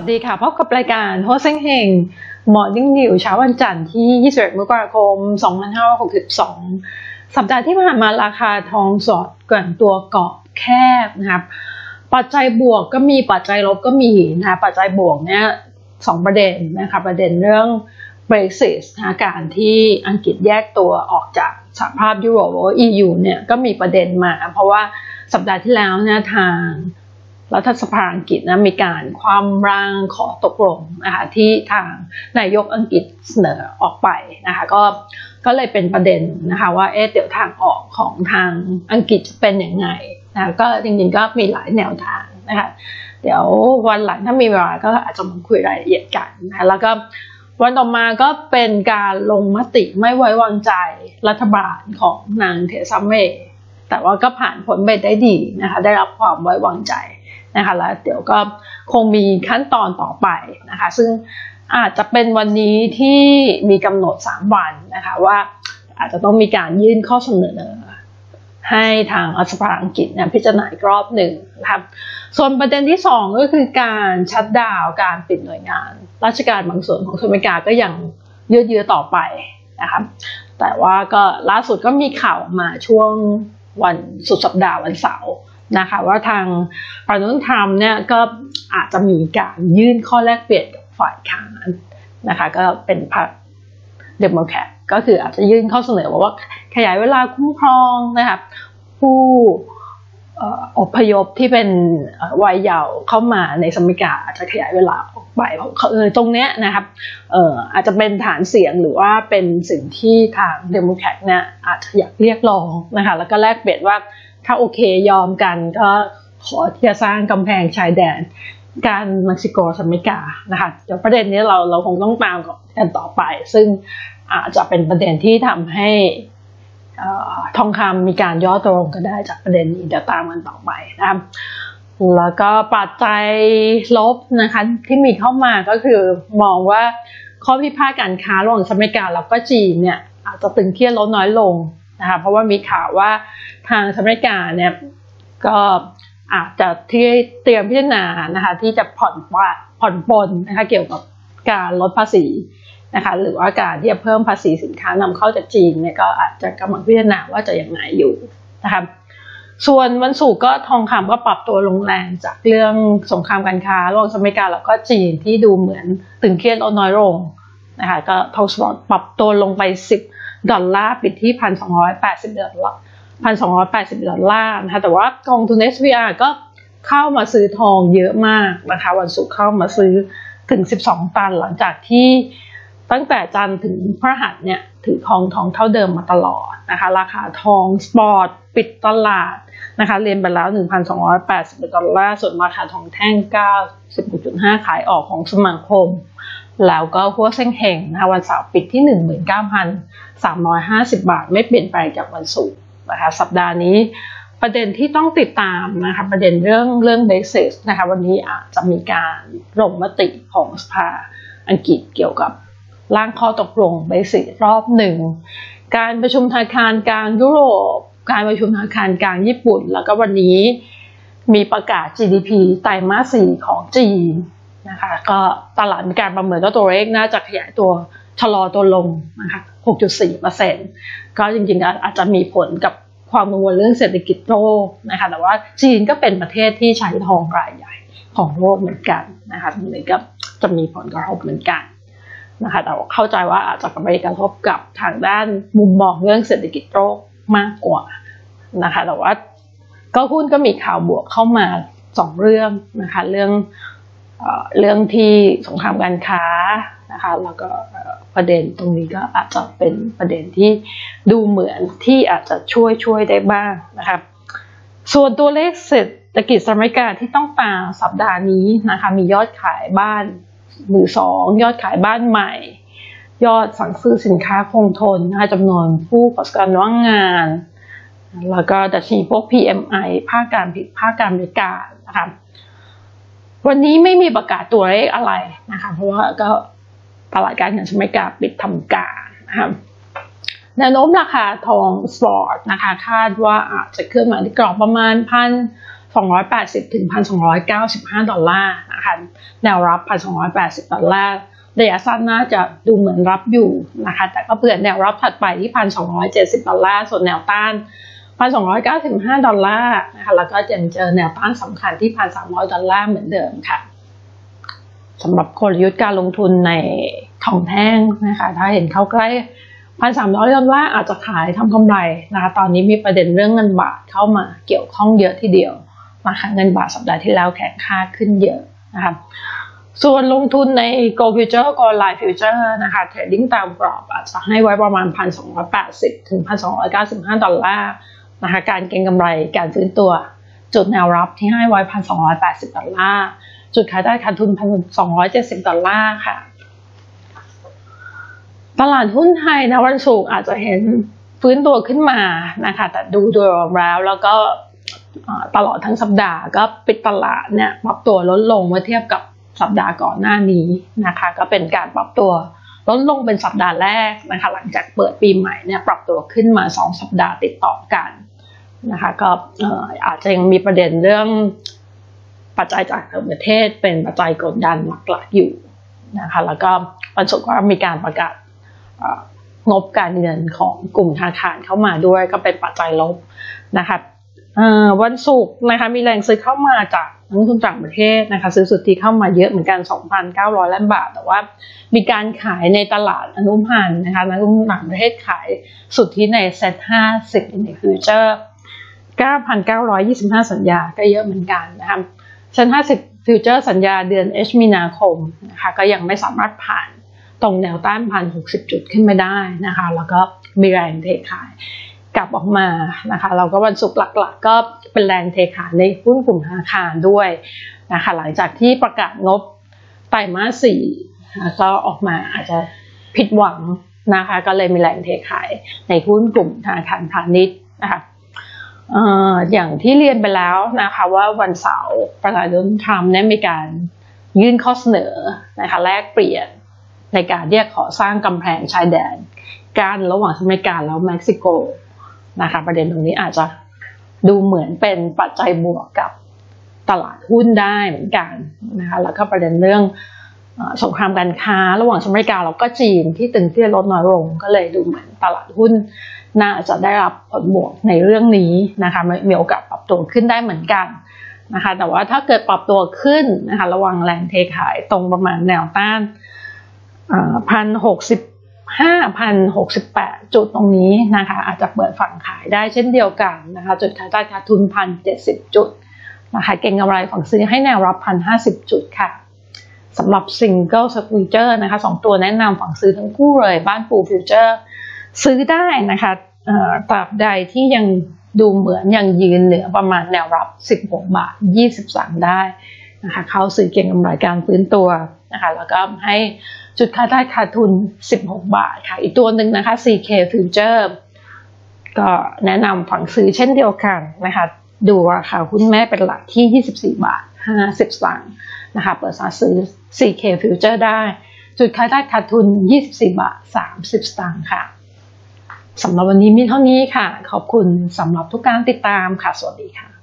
วัสดีค่ะ พบกับรายการโฮสเซ็งเฮงหมอยิ่งนิวเช้าวันจันทร์ที่ 21 มกราคม 2562 สัปดาห์ที่ผ่านมาราคาทองสดเกินตัวเกาะแคบนะครับ ปัจจัยบวกก็มีปัจจัยลบก็มีนะปัจจัยบวกเนี่ยสองประเด็นนะคะประเด็นเรื่อง Brexit นะการที่อังกฤษแยกตัวออกจากสหภาพยุโรปหรือ EU เนี่ยก็มีประเด็นมา เพราะว่าสัปดาห์ที่แล้วเนี่ยทาง รัฐสภาอังกฤษนะมีการความร่างขอตกลงนะคะที่ทางนายกอังกฤษเสนอออกไปนะคะก็ก็เลยเป็นประเด็นนะคะว่าเอ๊ะเดี๋ยวทางออกของทางอังกฤษเป็นยังไงนะก็จริงๆก็มีหลายแนวทางนะคะเดี๋ยววันหลังถ้ามีเวลาก็อาจจะมาคุยรายละเอียดกันนะแล้วก็วันต่อมาก็เป็นการลงมติไม่ไว้วางใจรัฐบาลของนางเทซัมเมแต่ว่าก็ผ่านผลไปได้ดีนะคะได้รับความไว้วางใจ นะคะแล้วเดี๋ยวก็คงมีขั้นตอนต่อไปนะคะซึ่งอาจจะเป็นวันนี้ที่มีกำหนด 3 วันนะคะว่าอาจจะต้องมีการยื่นข้อเสนอ ให้ทางอัสภาอังกฤษเนี่ยพิจารณาอีกรอบหนึ่งนะครับส่วนประเด็นที่ 2 ก็คือการชัดดาวการปิดหน่วยงาน ราชการบางส่วนของสหรัฐอเมริกาก็ยังยืดเยื้อต่อไปนะครับแต่ว่าก็ล่าสุดก็มีข่าวมาช่วงวันสุดสัปดาห์วันเสาร์ นะคะว่าทางฝ่ายนู้นทำเนี่ยก็อาจจะมีการยื่นข้อแลกเปลี่ยนกับฝ่ายค้านนะคะก็เป็นพรรคเดโมแครตก็คืออาจจะยื่นข้อเสนอว่าขยายเวลาคุ้มครองนะครับผู้อพยพที่เป็นวัยเยาว์เข้ามาในสมิกาอาจจะขยายเวลาออกไปเออตรงเนี้ยนะครับเอออาจจะเป็นฐานเสียงหรือว่าเป็นสิ่งที่ทางเดโมแครตเนี่ยอาจจะอยากเรียกร้องนะคะแล้วก็แลกเปลี่ยนว่า ถ้าโอเคยอมกันก็ขอที่จะสร้างกำแพงชายแดน การเม็กซิโกสมิกานะคะเดี๋ยวประเด็นนี้เราเราคงต้องตามกันต่อไป ซึ่งอาจจะเป็นประเด็นที่ทำให้ทองคำมีการย่อตัวลงก็ได้จากประเด็นนี้เดี๋ยวตามกันต่อไปนะครับแล้วก็ปัจจัยลบนะคะที่มีเข้ามาก็คือมองว่าข้อพิพาทการค้าระหว่างสหรัฐอเมริกาแล้วก็จีนเนี่ยอาจจะตึงเครียดลดน้อยลง นะคะเพราะว่ามีข่าวว่าทางสหรัฐอเมริกาเนี่ยก็อาจจะที่เตรียมพิจารณานะคะที่จะผ่อนว่าผ่อนปลนนะคะเกี่ยวกับการลดภาษีนะคะหรือว่าการที่จะเพิ่มภาษีสินค้านำเข้าจากจีนเนี่ยก็อาจจะกำลังพิจารณาว่าจะอย่างไรอยู่นะคะส่วนวันศุกร์ก็ทองคำก็ปรับตัวลงแรงจากเรื่องสงครามการค้าระหว่างสหรัฐอเมริกาแล้วก็จีนที่ดูเหมือนตึงเครียดลดน้อยลงนะคะก็ทองสปอตปรับตัวลงไป10 ดอลลาร์ปิดที่1,280ดอลลาร์1,280ดอลลาร์นะคะแต่ว่ากองทุน SVR ก็เข้ามาซื้อทองเยอะมากนะคะวันศุกร์เข้ามาซื้อถึง 12 ตันหลังจากที่ตั้งแต่จันถึงพระหัสเนี่ยถือทองทองเท่าเดิมมาตลอดนะคะราคาทองสปอร์ตปิดตลาดนะคะเรียนไปแล้ว 1,280ดอลลาร์ส่วนราคาทองแท่ง 96.5 ขายออกของสมาคม แล้วก็หัวเส้งเห่งนะคะวันเสาร์ปิดที่ 19,350 บาท ไม่เปลี่ยนแปลงจากวันศุกร์นะคะสัปดาห์นี้ประเด็นที่ต้องติดตามนะคะประเด็นเรื่องเรื่องเบสิสนะคะวันนี้อาจจะมีการลงมติของสภาอังกฤษเกี่ยวกับร่างข้อตกลงเบสิสรอบหนึ่ง การประชุมธนาคารกลางยุโรป การประชุมธนาคารกลางญี่ปุ่น แล้วก็วันนี้มีประกาศ GDP ไตรมาสสี่ของจีน นะคะก็ตลาดมีการประเมินว่าตัวเลขน่าจะขยายตัวชะลอตัวลงนะคะ6.4%ก็จริงๆอาจจะมีผลกับความกังวลเรื่องเศรษฐกิจโลกนะคะแต่ว่าจีนก็เป็นประเทศที่ใช้ทองรายใหญ่ของโลกเหมือนกันนะคะตรงนี้ก็จะมีผลกระทบเหมือนกันนะคะแต่เข้าใจว่าอาจจะไปกระทบกับทางด้านมุมมองเรื่องเศรษฐกิจโลกมากกว่านะคะแต่ว่าก็หุ้นก็มีข่าวบวกเข้ามาสองเรื่องนะคะเรื่อง เรื่องที่สงครามการค้านะคะแล้วก็ประเด็นตรงนี้ก็อาจจะเป็นประเด็นที่ดูเหมือนที่อาจจะช่วยช่วยได้บ้างนะครับส่วนตัวเลขเศรษฐกิจสหรัฐอเมริกาที่ต้องตามสัปดาห์นี้นะคะมียอดขายบ้านมือสองยอดขายบ้านใหม่ ยอดสั่งซื้อสินค้าคงทนนะคะจำนวนผู้ประกอบการว่างงาน แล้วก็ดัชนีพวก PMI ภาคการผิดภาคการบริการนะคะ วันนี้ไม่มีประกาศตัวเลขอะไรนะคะ เพราะว่าก็ตลาดการเงินสหรัฐอเมริกาปิดทำการนะคะแนวโน้มราคาทองสปอร์ตนะคะ คาดว่าอาจจะขึ้นมาที่กรอบประมาณพัน280ถึง1,295 ดอลลาร์นะคะแนวรับ 1,280 ดอลลาร์ระยะสั้นน่าจะดูเหมือนรับอยู่นะคะ แต่ก็เผื่อแนวรับถัดไปที่ 1,270 ดอลลาร์ ส่วนแนวต้าน 1,295ดอลลาร์นะคะแล้วก็ยังเจอแนวต้านสำคัญที่1,300ดอลลาร์เหมือนเดิมค่ะสำหรับกลยุทธ์การลงทุนในทองแท่งนะคะ ถ้าเห็นเข้าใกล้พันสามร้อยดอลลาร์อาจจะขายทำกำไรนะคะตอนนี้มีประเด็นเรื่องเงินบาทเข้ามาเกี่ยวข้องเยอะทีเดียวนะคะเงินบาทสัปดาห์ที่แล้วแข็งค่าขึ้นเยอะนะคะส่วนลงทุนใน Go Future Gold Line Future นะคะเทรดดิ้งตามกรอบอาจจะให้ไว้ประมาณ 1,280 ถึง 1,295 ดอลลาร์ นะคะการเก็งกำไรการซื้อตัว จุดแนวรับที่ให้ไว้1,280ดอลลาร์จุดขายได้ขาดทุน1,270ดอลลาร์ค่ะ ตลาดหุ้นไทยนะวันศุกร์อาจจะเห็นฟื้นตัวขึ้นมานะคะ แต่ดูโดยรวมแล้วแล้วก็ตลอดทั้งสัปดาห์ก็ปิดตลาดเนี่ยปรับตัวลดลงเมื่อเทียบกับสัปดาห์ก่อนหน้านี้นะคะ ก็เป็นการปรับตัวลดลงเป็นสัปดาห์แรกนะคะ หลังจากเปิดปีใหม่เนี่ยปรับตัวขึ้นมา 2 สัปดาห์ติดต่อกัน นะคะก็อาจจะยังมีประเด็นเรื่องปัจจัยจากต่างประเทศเป็นปัจจัยกดดันหลักๆอยู่นะคะแล้วก็วันศุกร์ก็มีการประกาศงบการเงินของกลุ่มธนาคารเข้ามาด้วยก็เป็นปัจจัยลบนะคะวันศุกร์นะคะมีแรงซื้อเข้ามาจากนักลงทุนต่างประเทศนะคะซื้อสุทธิเข้ามาเยอะเหมือนกัน 2,900 ล้านบาท แต่ว่ามีการขายในตลาดอนุพันธ์นะคะนักลงทุนต่างประเทศขายสุทธิในเซ็ต50ในฟิวเจอร์ 9,925 สัญญาก็เยอะเหมือนกันนะคะเซ็ต50 ฟิวเจอร์สัญญาเดือนเอชมีนาคมนะคะก็ยังไม่สามารถผ่านตรงแนวต้านพันหกสิบจุดขึ้นมาได้นะคะ แล้วก็มีแรงเทขายกลับออกมานะคะเราก็วันศุกร์หลักๆ ก็เป็นแรงเทขายในหุ้นกลุ่มธนาคารด้วยนะคะหลังจากที่ประกาศงบไตรมาสสี่ก็ออกมาอาจจะผิดหวังนะคะ ก็เลยมีแรงเทขายในหุ้นกลุ่มธนาคารพาณิชย์นะคะ อย่างที่เรียนไปแล้วนะคะว่าวันเสาร์ประธานาธิบดีทรัมป์เนี่ยมีการยื่นข้อเสนอนะคะแลกเปลี่ยนในการที่จะขอสร้างกำแพงชายแดนกั้นระหว่างสหรัฐอเมริกาแล้วเม็กซิโกนะคะประเด็นตรงนี้อาจจะดูเหมือนเป็นปัจจัยบวกกับตลาดหุ้นได้เหมือนกันนะคะแล้วก็ประเด็นเรื่องสงครามการค้า ระหว่างสหรัฐอเมริกาแล้วก็จีนที่ตึงเที่ลดน้อยลงก็เลยดูเหมือนตลาดหุ้น น่าจะได้รับผลบวกในเรื่องนี้นะคะมีโอกาสปรับตัวขึ้นได้เหมือนกันนะคะแต่ว่าถ้าเกิดปรับตัวขึ้นนะคะระวังแรงเทขายตรงประมาณแนวต้านพันหกสิบห้าพันหกสิบแปดจุดตรงนี้นะคะอาจจะเปิดฝั่งขายได้เช่นเดียวกันนะคะจุดขายใต้ขาดทุนพันเจ็ดสิบจุดนะคะเก่งกำไรฝั่งซื้อให้แนวรับพันห้าสิบจุดค่ะสำหรับซิงเกิลสฟิวเจอร์นะคะสองตัวแนะนำฝั่งซื้อทั้งคู่เลยบ้านปูฟิวเจอร์ ซื้อได้นะคะตราบใดที่ยังดูเหมือนยังยืนเหนือประมาณแนวรับ 16 บาท 23 ได้นะคะเข้าซื้อเก่งกำไรการฟื้นตัวนะคะแล้วก็ให้จุดค่าได้ขาดทุน 16 บาทค่ะ อีกตัวหนึ่งนะคะ CK Future ก็แนะนำฝังซื้อเช่นเดียวกันนะคะ ดูราคาหุ้นแม่เป็นหลักที่ 24 บาท 50สตางค์นะคะเปิดสาซื้อ CK Future ได้ จุดขายได้ขาดทุน 24 บาท 30สตางค์ค่ะ สำหรับวันนี้มีเท่านี้ค่ะ ขอบคุณสำหรับทุกการติดตามค่ะ สวัสดีค่ะ